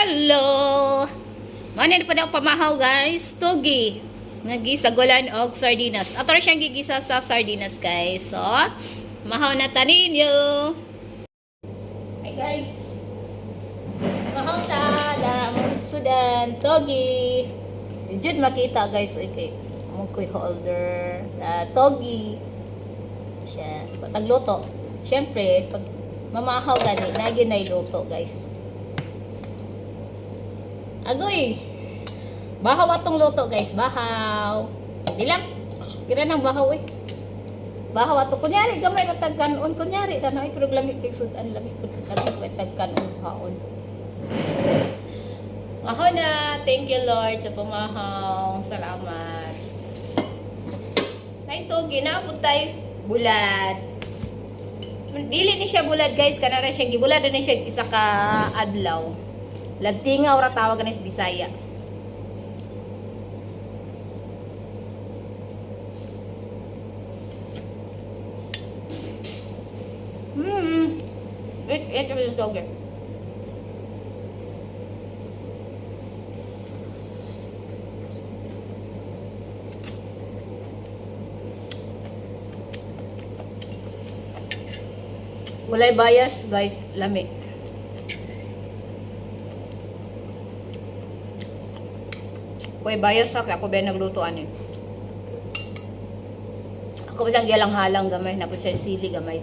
Hello! Manin pa daw pamahaw guys. Tugi. Nga gisagulan og sardinas. Ato rin siyang gigisa sa sardinas guys. So, mahaw na taninyo. Hi guys. Mahaw ta. Damang sudan. Togi. Jud makita guys. Okay. Mungkoy holder. Uh, togi. Siya. Pagluto. Siyempre, pag mamahaw gani, nagin na iluto guys. Agoy! Bahaw atong luto guys. Bahaw. Di lang. Kira ng bahaw eh. Bahaw ato. Kunyari, gamay na tagkanon. Kunyari, na ay pero lamig kay sudan. Lamig ko. Ko tagkanon. Haon. Mahaw na. Thank you Lord sa pumahaw. Salamat. Nay to, ginapod tayo. Bulad. Dili ni siya bulad guys. Kanara siya gibulad na siya isa ka adlaw. Labtinga ora tawag na sa Bisaya. Hmm. It, it was so good. Walay bias, guys. Lami. Koy bias sa ako ba nagluto ani. Ako ba siyang gilang-halang gamay, napod siya sili gamay.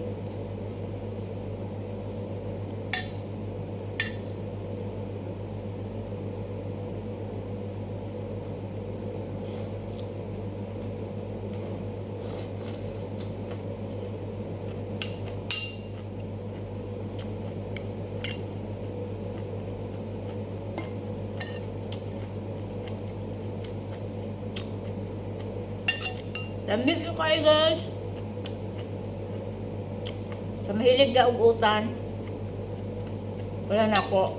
Lamig ko kayo guys. Sa mahilig na ugutan. Wala na ako.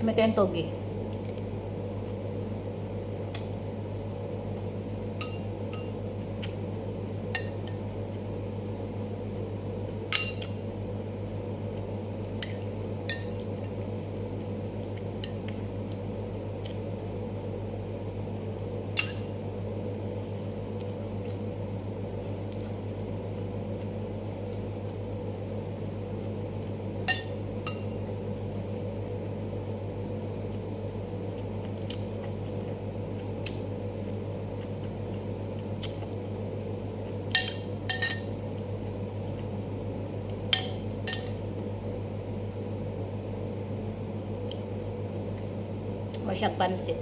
May kayong togi. Masyag pansit.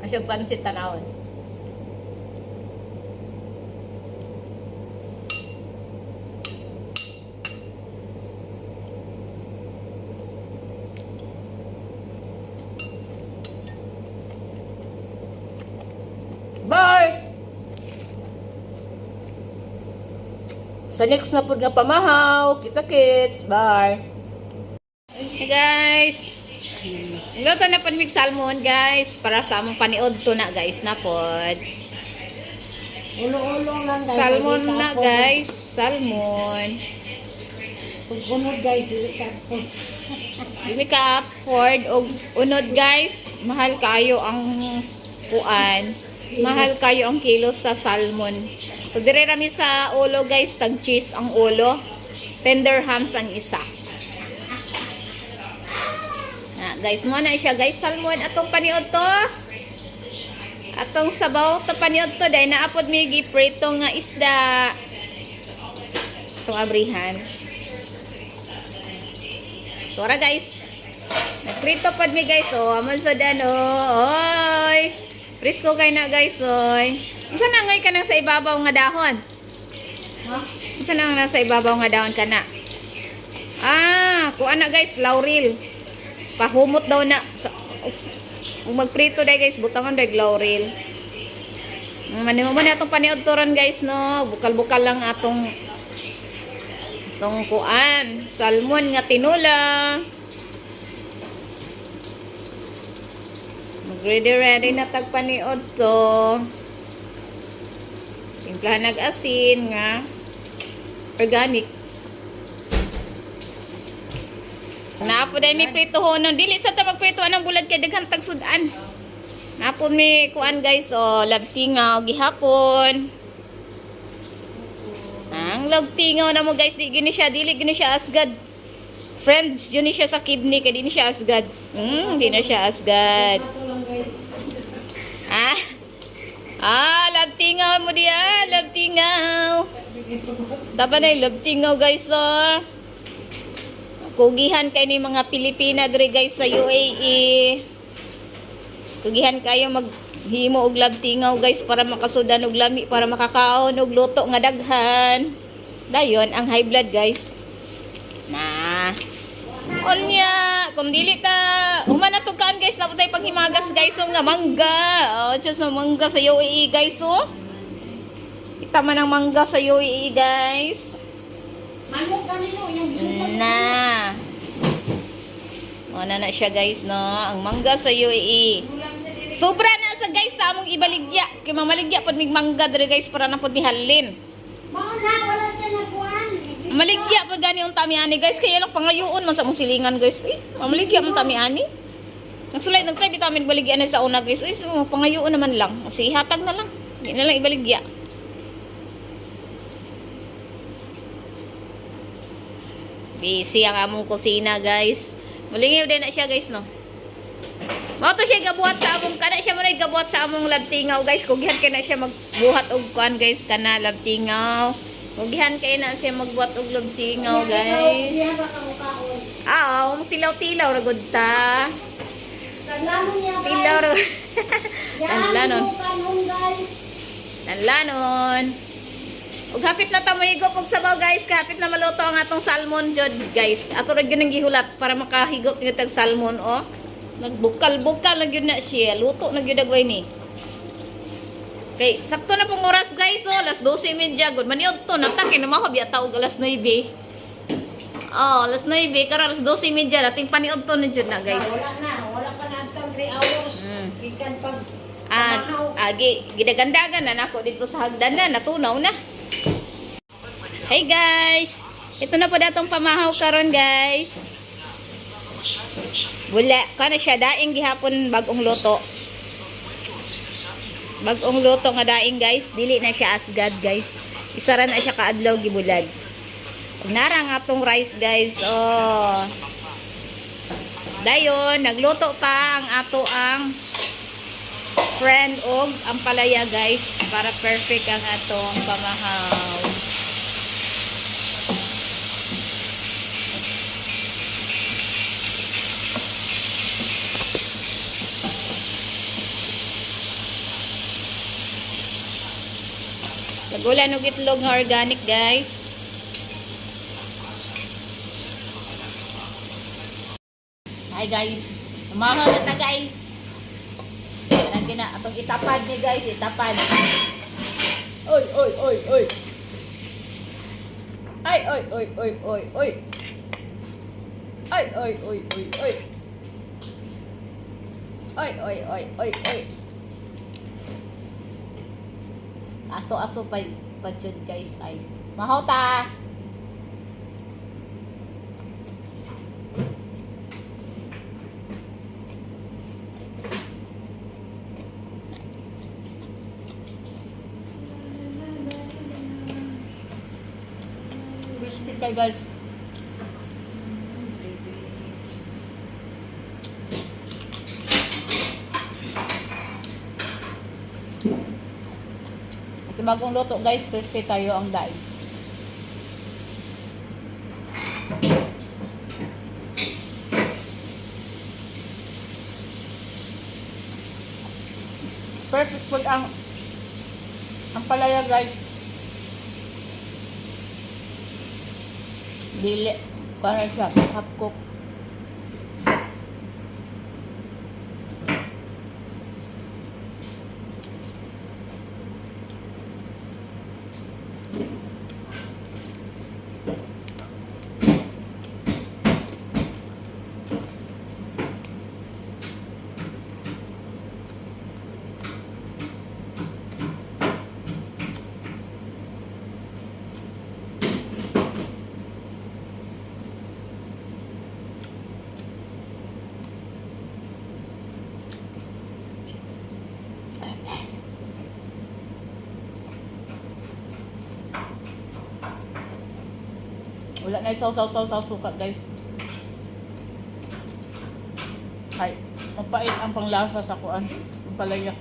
Masyag pansit tanawon. Bye! Sa next na pud nga pamahaw, kita kits. Bye! Hey guys! Luto na po mig salmon guys para sa among paniod to na guys na pod. Ulo-ulo lang guys. Salmon na guys, salmon. Unod guys, dili ka po. Dili ka afford og unod guys, mahal kayo ang kuan. Mahal kayo ang kilo sa salmon. So dire rami sa ulo guys, tag cheese ang ulo. Tender hams ang isa. Na, guys, mo na siya guys, salmon atong paniod to. Atong sabaw to paniod to dahil naapod mi giprito nga isda. Itong abrihan. Tora guys. Nagprito pod mi guys oh, amon sa dano. Oy. Frisco kay na guys oy. Unsa na ngay ka nang sa ibabaw nga dahon? Ha? Unsa na nga sa ibabaw nga dahon kana? Ah, kuha na guys, laurel. Pahumot daw na sa kung magprito day guys, butangan day laurel. Manimo man atong paniod turon guys no, bukal-bukal lang atong itong kuan, salmon nga tinula. ready ready na tagpaniod to. Timplahan nag asin nga organic. Naapo dahil may prito ho nun. Dili sa ta magprito anong bulad kay daghang tagsudan. Naapo may kuan guys o labtingaw gihapon. Ang labtingaw na mo guys di gini siya dili gini siya asgad. Friends, yun siya sa kidney kay di siya asgad. Hmm, di na siya asgad. Ah. Ah, labtingaw mo diya, labtingaw. Taba na yung labtingaw guys oh. Kugihan kay ni mga Pilipina diri guys sa UAE. Kugihan kayo maghimo og labtingaw guys para makasudan og lami para makakaon og luto nga daghan. Dayon ang high blood guys. Na. Onya, kung dili ta human na guys na tay panghimagas guys so nga mangga. Oh, sa mangga sa UAE guys oh. Kita man ang mangga sa UAE guys. Manok kanino yung. Na. O na na siya guys no, ang mangga sa UAE. Sobra na sa guys sa among ibaligya. Kay mamaligya pod mig mangga diri guys para na pod mihalin. Mao na, wala siya nagkuhan. Maligya pod gani ang tamiani guys kaya lang pangayoon man sa mong silingan guys. Eh, mamaligya man tamiani. Nagsulay nagtry bitaw min baligya na sa una guys. Eh, so, pangayoon naman lang. Kasi hatag na lang. Di na lang ibaligya. Busy ang among kusina guys. Mulingiw din na siya guys no. Mao to siya gabuhat sa among kana siya mo gabuhat sa among labtingaw guys. Kugihan kay na siya magbuhat og kuan guys kana labtingaw. Kugihan kay na siya magbuhat og labtingaw guys. Ah, um, tilaw-tilaw ra gud ta. Tilaw ra. Tanlanon. Tanlanon. Ug hapit na ta mahigop og sabaw guys, hapit na maluto ang atong salmon jud guys. Ato ra gyud gihulat para makahigop ni tag salmon oh. Nagbukal-bukal na gyud na siya. Luto na gyud agway ni. Okay, sakto na pong oras guys oh, alas 12:30 gud. Maniod to natake na mahab yata og alas 9. Oh, alas 9 kara alas 12:30 dating paniod to na jud na guys. Wala na, wala pa na ang 3 hours. Mm. Ikan pag Ah, agi, gidagandagan na nako dito sa hagdan na, natunaw na. Hey guys! Ito na po datong pamahaw karon guys. Wala, kana siya daing gihapon bagong luto. Bagong luto nga daing guys, dili na siya asgad guys. Isara na siya kaadlaw gibulag. Nara nga tong rice guys. Oh. Dayon, nagluto pa ang ato ang friend og ang palaya guys para perfect ang atong pamahaw. Tagulan og itlog nga organic guys. Hi guys. Pamahaw na ta guys. Yan gina atong itapad ni guys, itapad. Oy, oy, oy, oy. Ay, oy, oy, oy, oy, oy. Ay, oy, oy, oy, oy. Oy, oy, oy, oy, oy. Aso-aso pa pa jud, guys ay. Mahaw ta. Crispy kay guys. Bagong luto guys, crispy tayo ang daig. Perfect food ang ang palaya guys. Dili. Kaya siya, half cook. Wala na isaw saw saw saw suka guys. Ay, mapait ang panglasa sa kuan. Ang palaya.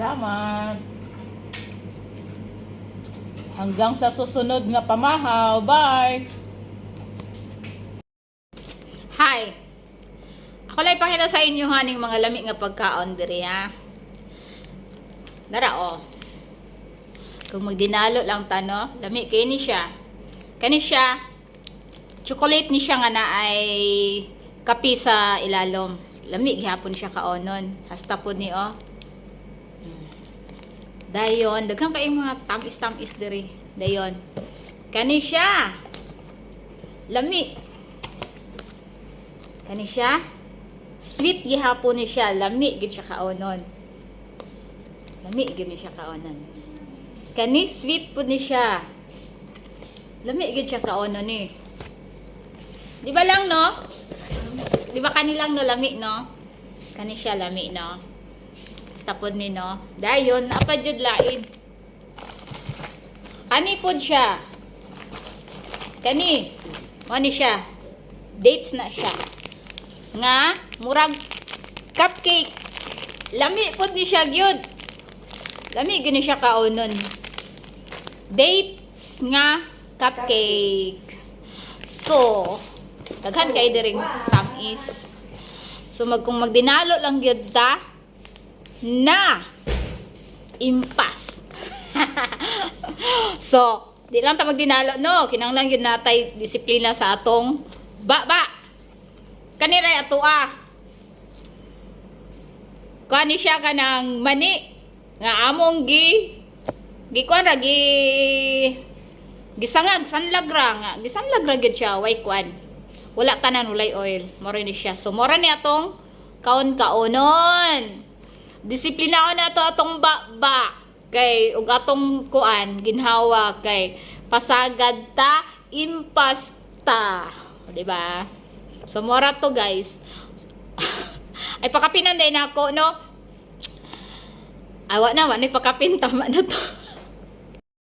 Salamat. Hanggang sa susunod nga pamahaw. Bye! Hi! Ako lang ipakita sa inyo haning mga lami nga pagkaon diri ha. Dara oh. Kung magdinalo lang tano, lami kay ni siya. Kani siya chocolate ni siya nga na ay kapi sa ilalom. Lami gihapon siya kaonon. Hasta po ni oh. Dayon, daghang kay mga tamis-tamis diri. Dayon. Kani siya. Lami. Kani siya. Sweet gihapon ni siya, lami gid siya kaonon. Lami gid ni siya kaonon. Kani sweet po ni siya. Lami gid siya kaonon ni. Di ba lang no? Di ba kanilang no lami no? Kani siya lami no? Basta pod ni no. Dayon, apa jud lain. Kani pod siya. Kani. Ni siya. Dates na siya. Nga murag cupcake. Lami pod ni siya gyud. Lami gini siya kaunon. Dates nga cupcake. So, daghan kay diring tamis. So mag kung magdinalo lang gyud ta, na impas. so, di lang ta magdinalo no, kinanglan yun natay disiplina sa atong ba ba. Kaniray ato ah. Kani siya kanang mani nga among gi gikuan ra gi gisangag sanlagra nga gisanlagra gid siya way kuan wala tanan walay oil mora ni siya so mora ni atong kaon kaonon disiplina ko na to atong ba kay ug atong kuan ginhawa kay pasagad ta impasta. Di ba? So mora to guys. Ay pakapinan din ako no? Awa na man ay pakapin tama na to